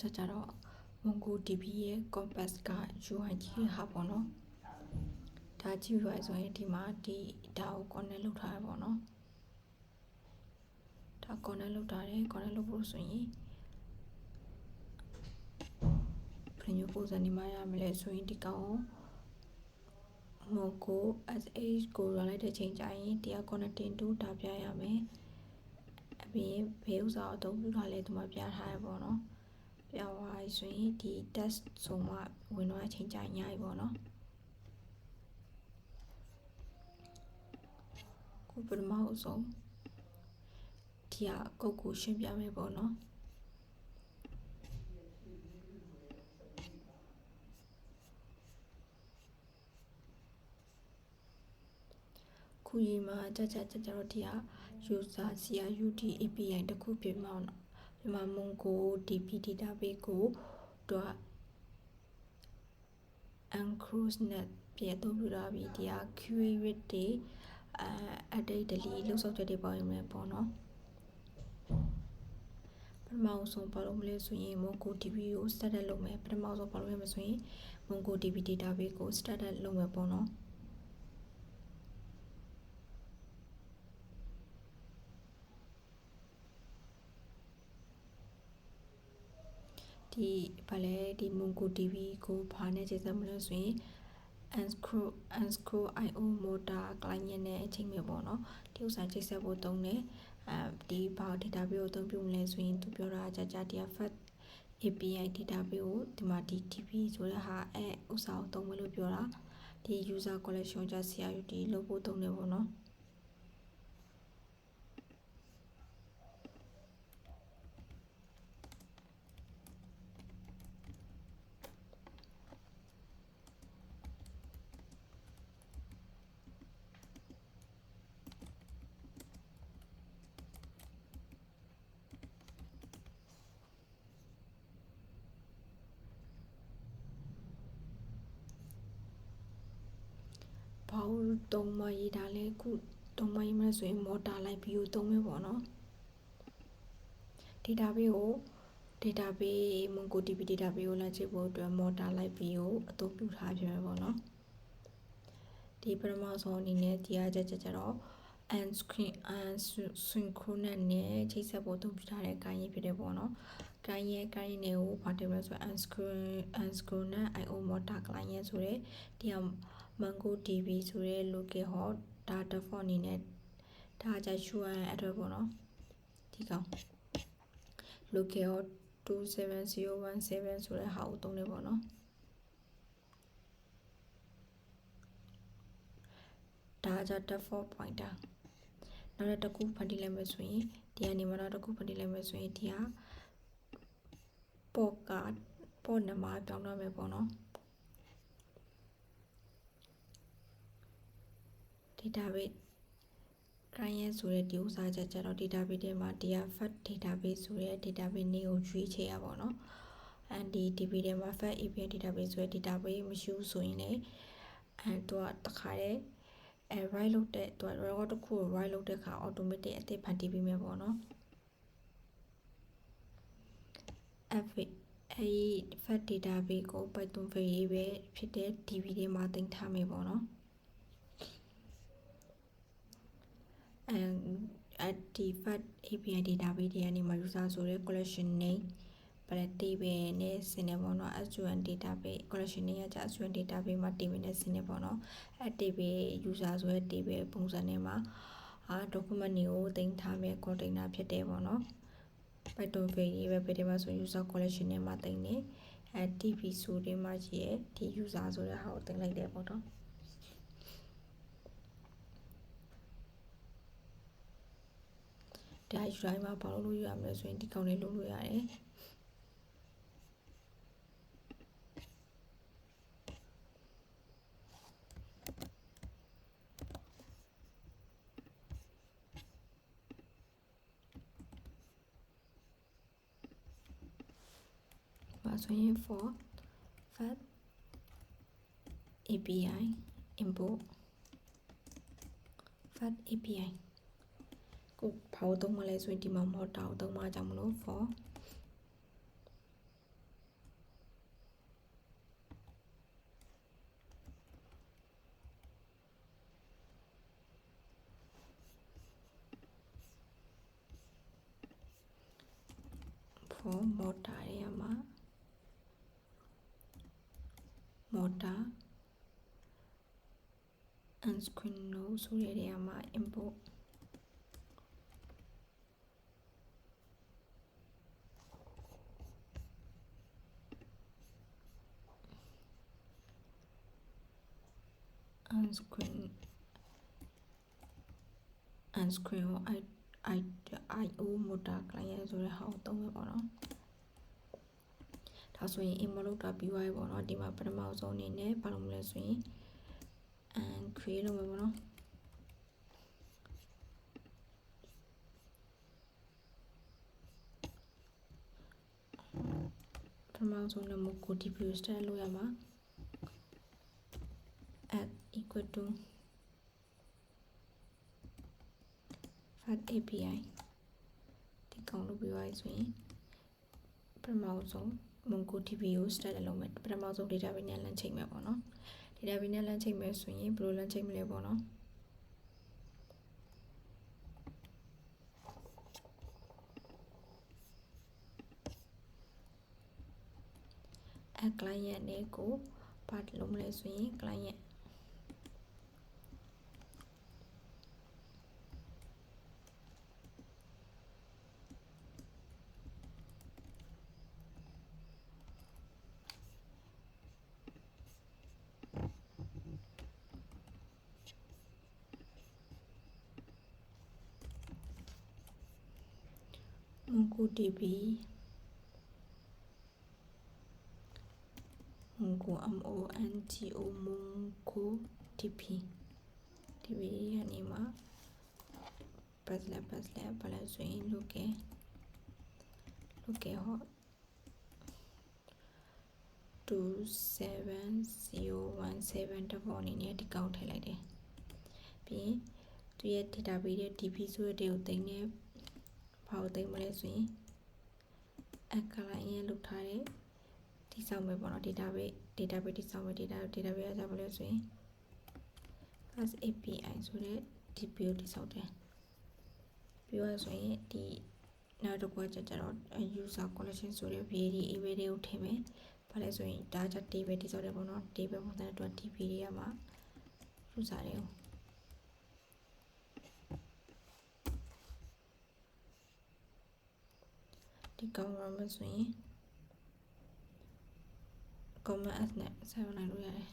ချက်ကြတော့ MongoDB ရဲ့ compass က UI ကြီးဟာပေါ့နော်ဒါကြည့်ရဆိုရင်ဒီမှာဒီဒါကို connect လုပ်ထားရပေါ့နော်ဒါ connect လုပ်ထားတယ် connect လုပ်ဖို့ဆိုရင်ဘယ်လိုပုံစံနေမှာရမလဲဆိုရင်ဒီကောင်ကို Mongo sh ကို run လိုက်တဲ့ချိန်ကျရင်တရား connecting to ဒါပြရမယ်အပြင်ဘယ်ဥစ္စာအသုံးပြုထားလဲဒီမှာပြထားရပေါ့နော် ပြသွားပြီဆိုရင်ဒီ test ဆိုမှဝင်တော့အချိန်ကျရင်ညပြီပေါ့နော်ခုပထမအဆုံးဒီဟာကုတ်ကိုရှင်းပြမယ်ပေါ့နော်ခုရေးမှာကြကြကြကြတော့ဒီဟာ user CRUD API တခုပြင်မှာ နော်ဒီမှာ Mongo DB database ကိုတော့ enclose net ပြည့်တော့ပြတာပြီဒီဟာ query တွေအဲ edit delete လောက်ဆောက်ချက်တွေပေါ့ရင်လည်းပေါ့နော်ပထမဆုံးဘာလို့မလဲဆိုရင် MongoDB ကို status လုပ်မယ်ပထမဆုံးဘာလို့ရမလဲဆိုရင် MongoDB database ကို status လုပ်မယ်ပေါ့နော် ဒီဘာလဲဒီ MongoDB ကိုဘာနဲ့ချိန်ဆက်မလဲဆိုရင် unscrew unscrew io motor client နဲ့အချိန်မျိုးပေါ့နော်ဒီဥစ္စာချိန်ဆက်ဖို့တုံးတယ်အဲဒီဘာ database ကိုအသုံးပြုမလဲဆိုရင်သူပြောတာကြာကြာဒီ fat API database ကိုဒီမှာ DTP ဆိုတဲ့ဟာအဲဥစ္စာကိုသုံးမယ်လို့ပြောတာဒီ user collection ကြာ CRUD လုပ်ဖို့တုံးတယ်ပေါ့နော် ဘာလို့တုံးမရေးတာလဲခုတုံးမရေးမလဲဆိုရင် motor လိုက်ပြီးတော့တုံးမယ်ပေါ့နော် database ကို database MongoDB database ကိုလိုက်ချဖို့အတွက် motor လိုက်ပြီးကိုအသုံးပြုထားပြန်ပေါ့နော်ဒီပထမဆုံးအနေနဲ့တရားချက်ချက်ကြတော့ unscreen unsynchronous နဲ့ချိတ်ဆက်ဖို့အသုံးပြုထားတဲ့ gain ရဖြစ်တယ်ပေါ့နော် gain ရဲ့ gain နဲ့ကိုဘာတယ်လဲဆို unscreen unsynchronous io motor client ဆိုတဲ့ဒီဟာ MongoDB ဆိုတဲ့ local hot data default အနေနဲ့ဒါကြ UI အတွက်ပေါ့နော်ဒီကောင် local hot 27017ဆိုတဲ့ဟာကိုသုံးနေပေါ့နော်ဒါကြ default pointer နောက်တစ်ခုဖန်တီးလိုက်မယ်ဆိုရင်ဒီကနေမှနောက်တစ်ခုဖန်တီးလိုက်မယ်ဆိုရင်ဒီဟာပေါ့ကပေါ့နံပါတ်ပြောင်းတော့မယ်ပေါ့နော် database client ဆိုတဲ့ဒီဥစားချက်ကြတော့ database ထဲမှာဒီဟာ fact database ဆိုတဲ့ database နေကိုရွေးချယ်ရပါတော့ and ဒီ DB ထဲမှာ fact API database ဆိုတဲ့ database မရှိဘူးဆိုရင်လည်းအဲတော့တခါတည်းအဲ write လုပ်တဲ့သူက record တစ်ခုကို write လုပ်တဲ့အခါ automatic အသစ်ဖန်တီးပေးမယ်ပေါ့နော် f အဲဒီ fact database ကို python variable ဖြစ်တဲ့ db ထဲမှာတင်ထားမယ်ပေါ့နော် and artifact API database တွေကနေမှာ user ဆိုတဲ့ collection name ပလက် table နဲ့ဆင်းနေပေါ့နော် SQL database collection name ကကြာ SQL database မှာ table နဲ့ဆင်းနေပေါ့နော်အဲ table user ဆိုတဲ့ table ပုံစံနဲ့မှာအာ document တွေကိုတင်ထားမဲ့ container ဖြစ်တယ်ပေါ့နော် Python variable ပဲဒီမှာဆို user collection နဲ့မှာတင်နေအဲ TP ဆိုတဲ့မှာရှိရဲ့ဒီ user ဆိုတဲ့ဟာကိုတင်လိုက်တယ်ပေါ့နော် ဒါ UI မှာဘာလို့လုပ်ရမလဲဆိုရင်ဒီကောင်လေးလုပ်လို့ရတယ်ပါဆိုရင် for fat API import fat API ခုဘာလို့သုံးမလဲဆိုရင်ဒီမှာ mortar ကိုသုံးမှကြောင့်မလို့ for ဖို့မော်တာရဲ့မှာမော်တာ unscreen လို့ဆိုရတဲ့နေရာမှာ import and screen and screen ကို i i io motor client ဆိုတဲ့ဟာကိုသုံးရပါတော့ဒါဆိုရင် import လုပ်တာပြီးသွားပြီပေါ့နော်ဒီမှာပထမဆုံးအနေနဲ့ဘာလုပ်မလဲဆိုရင် and create လုပ်မယ်ပေါ့နော်ပထမဆုံးလည်းမကို DPU start လုပ်ရမှာ at equal to fat API ဒီကောင်လုပ်ပြီးသွားပြီဆိုရင်ပထမဆုံး MongoDB ကို start လုပ်မယ်ပထမဆုံး database နဲ့ link ချိန်မယ်ပေါ့နော် database နဲ့ link ချိန်မယ်ဆိုရင်ဘယ်လို link ချိန်မလဲပေါ့နော်အ client နဲ့ကိုဘာလုပ်မလဲဆိုရင် client မုန်ကူ DB မုန်ကူ M O N G O မုန်ကူ DB DB ရနေမှာပတ်လက်ပတ်လက်ဘာလဲဆိုရင်လုကေလုကေဟော27017တဘောအနေနဲ့ဒီကောက်ထည့်လိုက်တယ်ပြီးရင်သူရဲ့ database ရဲ့ DB ဆိုတဲ့ကိုတင်နေ ဘာကိုသိမ်းမလဲဆိုရင်အခလာရင်းလုပ်ထားတဲ့တိစောက်မယ်ပေါ့နော် database database တိစောက်မယ် data database ရကြမလဲဆိုရင် class API ဆိုတဲ့ DPO တိစောက်တယ်ပြီးတော့ဆိုရင်ဒီနောက်တစ်ခုကကြတော့ user collection ဆိုတဲ့ VAD email တွေကိုထည့်မယ်ဘာလဲဆိုရင်ဒါကြ table တိစောက်တယ်ပေါ့နော် table ပုံစံအတွက် DB တွေကမှာ user တွေကို ဒီကောင်ရမယ်ဆိုရင် comment as နဲ့ဆက်နိုင်လို့ရတယ်